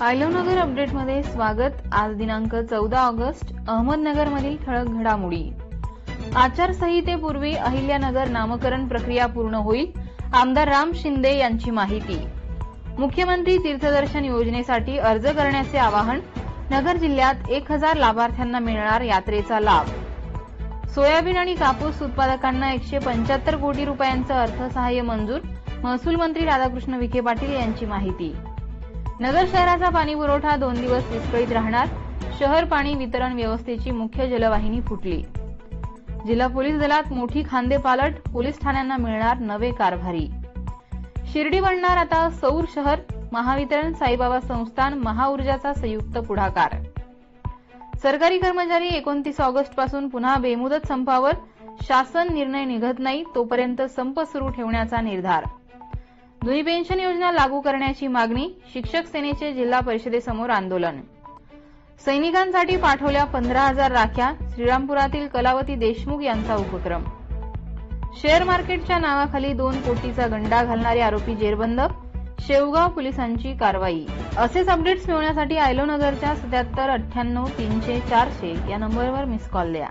पायलवनगर अपडेटमध्ये स्वागत. आज दिनांक चौदा ऑगस्ट अहमदनगरमधील ठळक घडामोडी. आचारसंहितेपूर्वी अहिल्यानगर नामकरण प्रक्रिया पूर्ण होईल आमदार राम शिंदे यांची माहिती. मुख्यमंत्री तीर्थदर्शन योजनेसाठी अर्ज करण्याचे आवाहन नगर जिल्ह्यात एक हजार लाभार्थ्यांना मिळणार यात्रेचा लाभ. सोयाबीन आणि कापूस उत्पादकांना एकशे पंच्याहत्तर कोटी रुपयांचं अर्थसहाय्य मंजूर महसूल मंत्री राधाकृष्ण विखे पाटील यांची माहिती. नगर शहराचा पाणी पुरवठा दोन दिवस विस्कळीत राहणार. शहर पाणी वितरण व्यवस्थेची मुख्य जलवाहिनी फुटली. जिल्हा पोलीस दलात मोठी खांदेपालट पोलीस ठाण्यांना मिळणार नवे कारभारी. शिर्डी बनणार आता सौर शहर महावितरण साईबाबा संस्थान महाऊर्जाचा संयुक्त पुढाकार. सरकारी कर्मचारी एकोणतीस ऑगस्टपासून पुन्हा बेमुदत संपावर शासन निर्णय निघत नाही तोपर्यंत संप सुरू ठेवण्याचा निर्धार. जुनी पेन्शन योजना लागू करण्याची मागणी शिक्षक सेनेचे जिल्हा परिषदेसमोर आंदोलन. सैनिकांसाठी पाठवल्या पंधरा हजार राख्या श्रीरामपुरातील कलावती देशमुख यांचा उपक्रम. शेअर मार्केटच्या नावाखाली दोन कोटीचा गंडा घालणारे आरोपी जेरबंद शेवगाव पोलिसांची कारवाई. असेच अपडेट्स मिळवण्यासाठी आयलोनगरच्या सत्याहत्तर अठ्ठ्याण्णव तीनशे चारशे या नंबरवर मिस कॉल द्या.